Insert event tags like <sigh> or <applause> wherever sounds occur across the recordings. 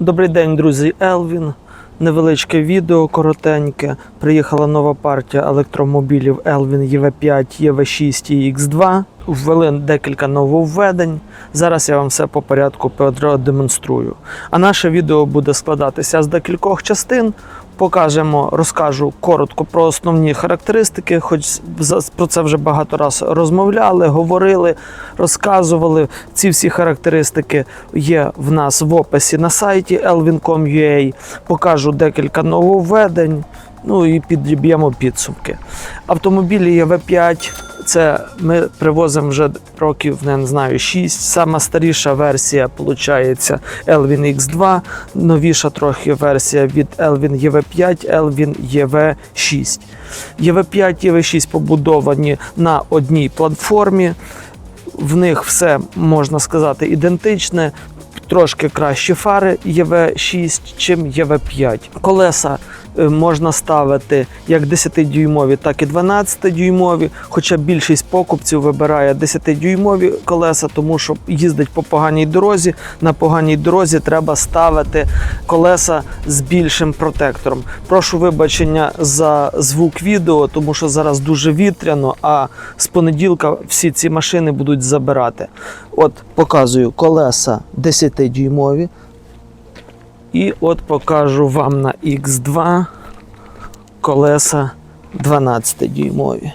Добрий день, друзі. Елвін. Невеличке відео коротеньке. Приїхала нова партія електромобілів Elvin EV5, EV6 і X2. Ввели декілька нововведень. Зараз я вам все по порядку продемонструю. А наше відео буде складатися з декількох частин. Покажемо, розкажу коротко про основні характеристики, хоч про це вже багато раз розмовляли, говорили, розказували. Ці всі характеристики є в нас в описі на сайті elvin.com.ua. Покажу декілька нововведень, ну і підіб'ємо підсумки. Автомобілі EV5 це ми привозимо вже років, не знаю, 6. Сама старіша версія, виходить, Elvin X2, новіша трохи версія від Elvin EV5, Elvin EV6. EV5 EV6 побудовані на одній платформі. В них все можна сказати ідентичне. Трошки кращі фари EV6, чим EV5. Колеса можна ставити як 10-дюймові, так і 12-дюймові. Хоча більшість покупців вибирає 10-дюймові колеса, тому що їздить по поганій дорозі. На поганій дорозі треба ставити колеса з більшим протектором. Прошу вибачення за звук відео, тому що зараз дуже вітряно, а з понеділка всі ці машини будуть забирати. От показую колеса 10-дюймові. І от покажу вам на X2 колеса 12-дюймові.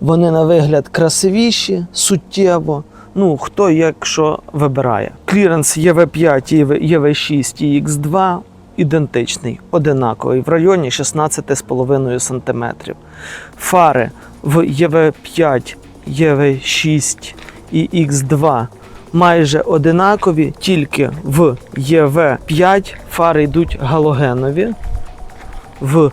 Вони на вигляд красивіші, суттєво. Ну, хто якщо вибирає. Кліренс EV5, EV6 і X2 ідентичний, одинаковий, в районі 16,5 см. Фари в EV5, EV6 і X2 майже одинакові, тільки в EV5 фари йдуть галогенові, в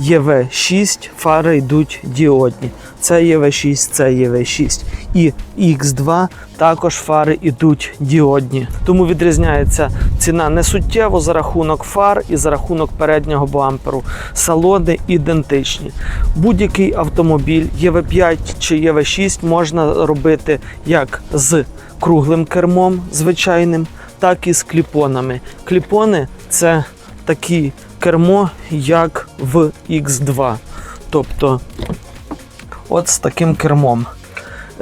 EV6 фари йдуть діодні. Це EV6, це EV6. І X2 також фари йдуть діодні. Тому відрізняється ціна не суттєво за рахунок фар і за рахунок переднього бамперу. Салони ідентичні. Будь-який автомобіль EV5 чи EV6 можна робити як з круглим кермом звичайним, так і з кліпонами. Кліпони це такі кермо, як в X2. Тобто, от з таким кермом.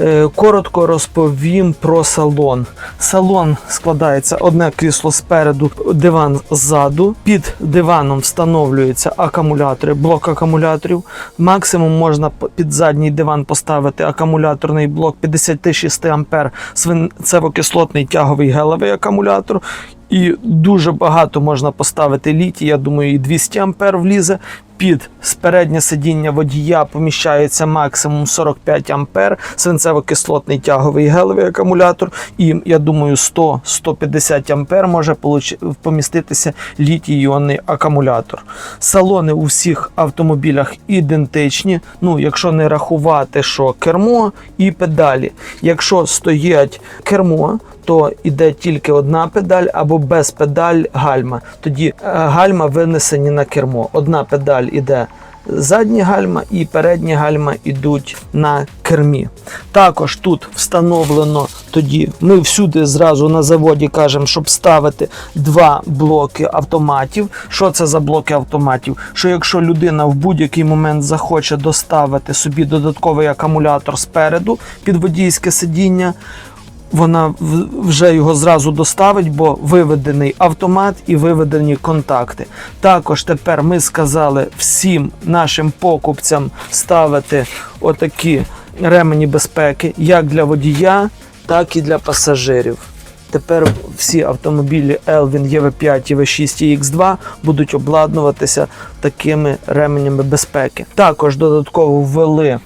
Е, Коротко розповім про салон. Салон складається одне крісло спереду, диван ззаду. Під диваном встановлюються акумулятори, блок акумуляторів. Максимум можна під задній диван поставити акумуляторний блок 56 А свинцево-кислотний тяговий гелевий акумулятор. І дуже багато можна поставити літій, я думаю, і 200 ампер влізе. Під переднє сидіння водія поміщається максимум 45 ампер, свинцево-кислотний тяговий гелевий акумулятор. І я думаю, 100-150 ампер може поміститися літій-іонний акумулятор. Салони у всіх автомобілях ідентичні. Ну, якщо не рахувати, що кермо і педалі. Якщо стоять кермо, то йде тільки одна педаль або без педаль гальма. Тоді е, гальма винесені на кермо. Одна педаль іде задні гальма і передні гальма йдуть на кермі. Також тут встановлено тоді, ми всюди зразу на заводі кажемо, щоб ставити два блоки автоматів. Що це за блоки автоматів? Що якщо людина в будь-який момент захоче доставити собі додатковий акумулятор спереду під водійське сидіння, вона вже його зразу доставить, бо виведений автомат і виведені контакти. Також тепер ми сказали всім нашим покупцям ставити отакі ремені безпеки як для водія, так і для пасажирів. Тепер всі автомобілі Elvin EV5, EV6 і X2 будуть обладнуватися такими ременями безпеки. Також додатково ввели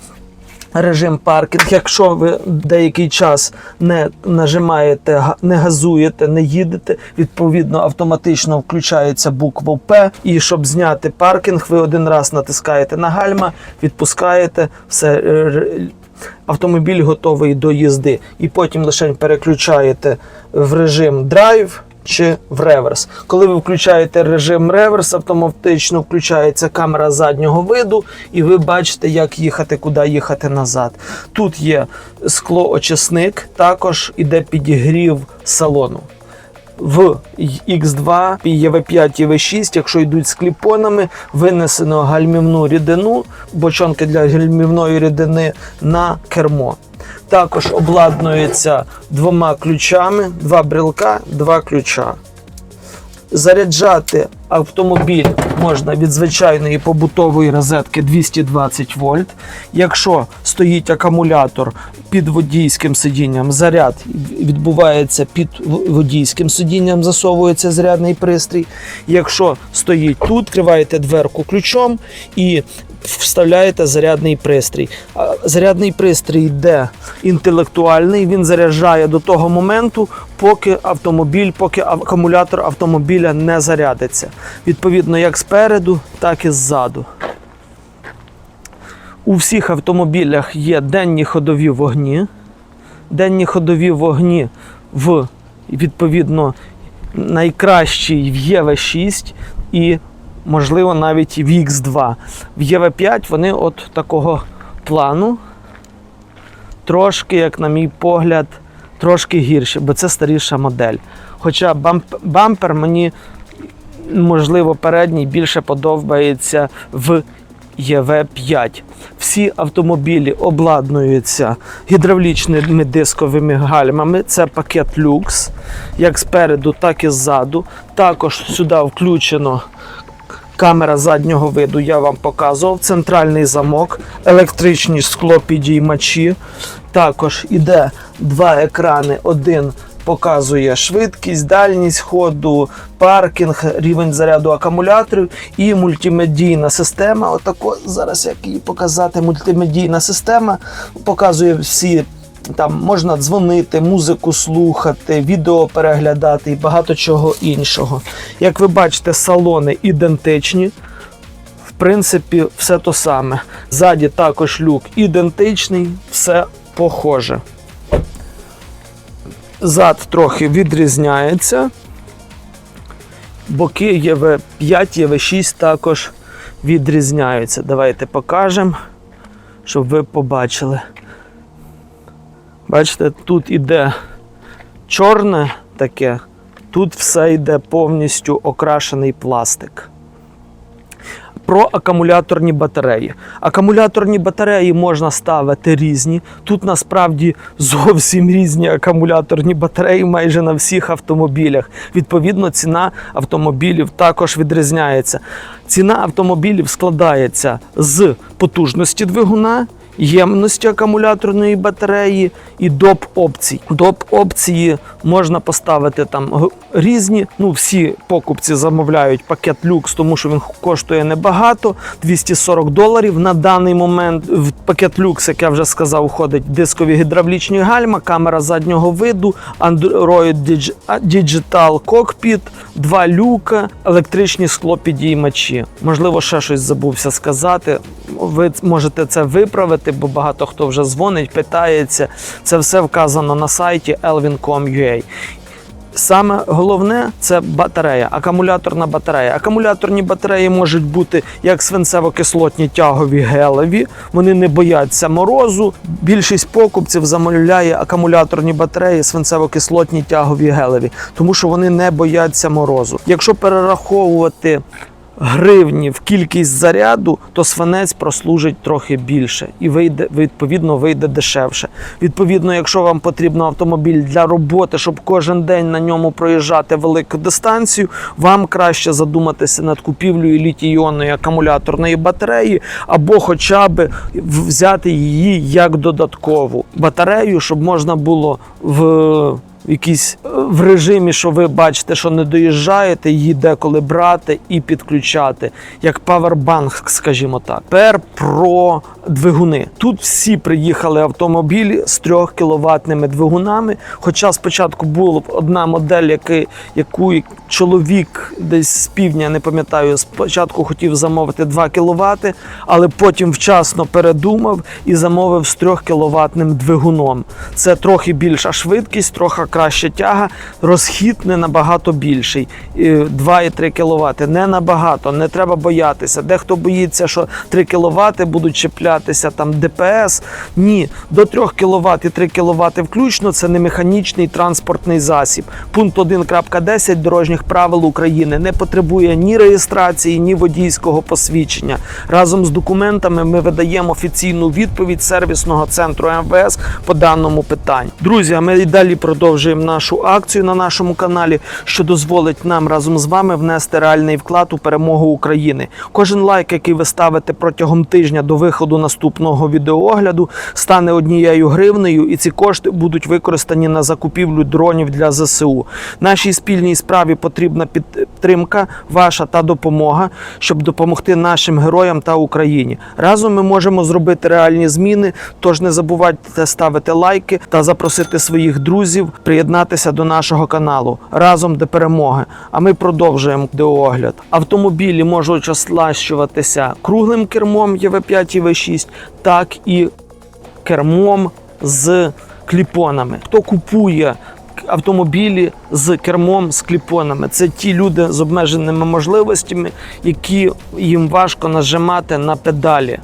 режим паркінг. Якщо ви деякий час не нажимаєте, не газуєте, не їдете, відповідно автоматично включається буква П. І щоб зняти паркінг, ви один раз натискаєте на гальма, відпускаєте все. е, Автомобіль готовий до їзди, і потім лише переключаєте в режим драйв чи в реверс. Коли ви включаєте режим реверс, автоматично включається камера заднього виду, і ви бачите, як їхати, куди їхати назад. Тут є склоочисник, також іде підігрів салону. В X2 і EV5 і V6, якщо йдуть з кліпонами, винесено гальмівну рідину, бочонки для гальмівної рідини на кермо. Також обладнується двома ключами, два брелка, два ключа. Заряджати автомобіль можна від звичайної побутової розетки 220 вольт. Якщо стоїть акумулятор під водійським сидінням, заряд відбувається під водійським сидінням, засовується зарядний пристрій. Якщо стоїть тут, відкриваєте дверку ключом і вставляєте зарядний пристрій. Зарядний пристрій йде інтелектуальний, він заряджає до того моменту, поки автомобіль, поки акумулятор автомобіля не зарядиться. Відповідно, як спереду, так і ззаду. У всіх автомобілях є денні ходові вогні. Денні ходові вогні в відповідно найкращий в ЄВ6 і, можливо, навіть в X2. В ЄВ5 вони от такого плану. Трошки, як на мій погляд, трошки гірші, бо це старіша модель. Хоча бамп- бампер мені, можливо, передній більше подобається в ЄВ5. Всі автомобілі обладнуються гідравлічними дисковими гальмами. Це пакет люкс, як спереду, так і ззаду. Також сюди включено камера заднього виду, я вам показував. Центральний замок, електричні склопідіймачі. Також іде два екрани. Один показує швидкість, дальність ходу, паркінг, рівень заряду акумуляторів і мультимедійна система. Отако зараз як її показати. Мультимедійна система показує всі. Там можна дзвонити, музику слухати, відео переглядати і багато чого іншого. Як ви бачите, салони ідентичні. В принципі, все то саме. Ззаді також люк ідентичний, все похоже. Зад трохи відрізняється. Боки ЄВ5, ЄВ6 також відрізняються. Давайте покажемо, щоб ви побачили. Бачите, тут іде чорне таке, тут все йде повністю окрашений пластик. Про акумуляторні батареї. Акумуляторні батареї можна ставити різні. Тут насправді зовсім різні акумуляторні батареї майже на всіх автомобілях. Відповідно, ціна автомобілів також відрізняється. Ціна автомобілів складається з потужності двигуна, ємності акумуляторної батареї і доп опцій. Доп опції можна поставити там різні. Ну, всі покупці замовляють пакет люкс, тому що він коштує небагато 240 доларів. На даний момент в пакет люкс, як я вже сказав, входить дискові гідравлічні гальма, камера заднього виду, Android Digital Cockpit, два люка, електричні склопідіймачі. Можливо, ще щось забувся сказати. Ви можете це виправити, бо багато хто вже дзвонить, питається. Це все вказано на сайті elvin.com.ua. Саме головне це батарея, акумуляторна батарея. Акумуляторні батареї можуть бути як свинцево-кислотні тягові гелеві. Вони не бояться морозу. Більшість покупців замовляє акумуляторні батареї свинцево-кислотні тягові гелеві, тому що вони не бояться морозу. Якщо перераховувати гривні в кількість заряду, то свинець прослужить трохи більше і вийде відповідно вийде дешевше. Відповідно, якщо вам потрібен автомобіль для роботи, щоб кожен день на ньому проїжджати велику дистанцію, вам краще задуматися над купівлею літій-іонної акумуляторної батареї, або хоча б взяти її як додаткову батарею, щоб можна було в якійсь е, в режимі, що ви бачите, що не доїжджаєте, її деколи брати і підключати, як павербанк, скажімо так. Тепер про двигуни. Тут всі приїхали автомобілі з 3 кіловатними двигунами. Хоча спочатку була одна модель, яки, яку чоловік десь з півдня, не пам'ятаю, спочатку хотів замовити 2 кВт, але потім вчасно передумав і замовив з 3 кіловатним двигуном. Це трохи більша швидкість, трохи краща тяга, розхід не набагато більший. І 2,3 кВт. Не набагато, не треба боятися. Дехто боїться, що 3 кВт будуть чіплятися там ДПС. Ні, до 3 кВт і 3 кВт включно це не механічний транспортний засіб. Пункт 1.10 дорожніх правил України не потребує ні реєстрації, ні водійського посвідчення. Разом з документами ми видаємо офіційну відповідь сервісного центру МВС по даному питанню. Друзі, а ми і далі продовжуємо нашу акцію на нашому каналі, що дозволить нам разом з вами внести реальний вклад у перемогу України. Кожен лайк, який ви ставите протягом тижня до виходу наступного відеоогляду, стане однією гривнею, і ці кошти будуть використані на закупівлю дронів для ЗСУ. Нашій спільній справі потрібна підтримка ваша та допомога, щоб допомогти нашим героям та Україні. Разом ми можемо зробити реальні зміни. Тож не забувайте ставити лайки та запросити своїх друзів приєднатися до нашого каналу разом до перемоги. А ми продовжуємо відеоогляд. Автомобілі можуть оснащуватися круглим кермом ЄВ5 і В6, так і кермом з кліпонами. Хто купує автомобілі з кермом з кліпонами? Це ті люди з обмеженими можливостями, які їм важко нажимати на педалі.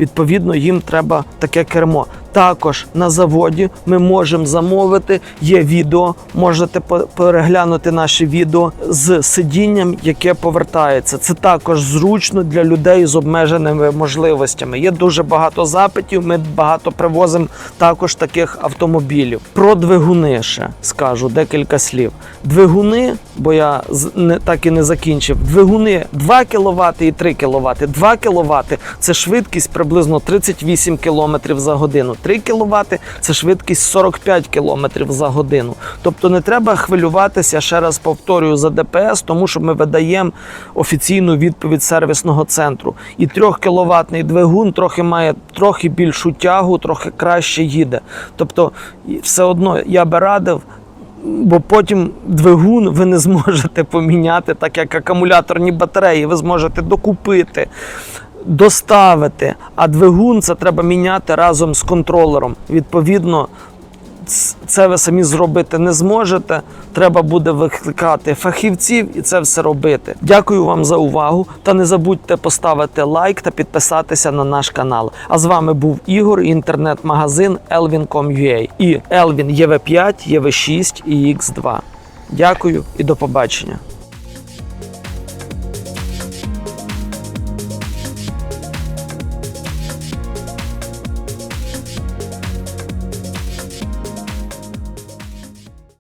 Відповідно, їм треба таке кермо. Також на заводі ми можемо замовити. Є відео, можете переглянути наші відео з сидінням, яке повертається. Це також зручно для людей з обмеженими можливостями. Є дуже багато запитів. Ми багато привозимо також таких автомобілів. Про двигуни ще скажу декілька слів. Двигуни, бо я не так і не закінчив. Двигуни 2 кВт і 3 кВт. 2 кВт – це швидкість приблизно 38 км за годину. 3 кВт – це швидкість 45 км за годину. Тобто не треба хвилюватися, ще раз повторюю, за ДПС, тому що ми видаємо офіційну відповідь сервісного центру. І 3 кВт двигун трохи має трохи більшу тягу, трохи краще їде. Тобто, все одно я би радив. Бо потім двигун ви не <laughs> зможете поміняти, так як акумуляторні батареї, ви зможете докупити, доставити. А двигун це треба міняти разом з контролером. Відповідно, це ви самі зробити не зможете. Треба буде викликати фахівців і це все робити. Дякую вам за увагу. Та не забудьте поставити лайк та підписатися на наш канал. А з вами був Ігор, інтернет-магазин Elvin.com.ua і Elvin EV5, EV6 і X2. Дякую і до побачення.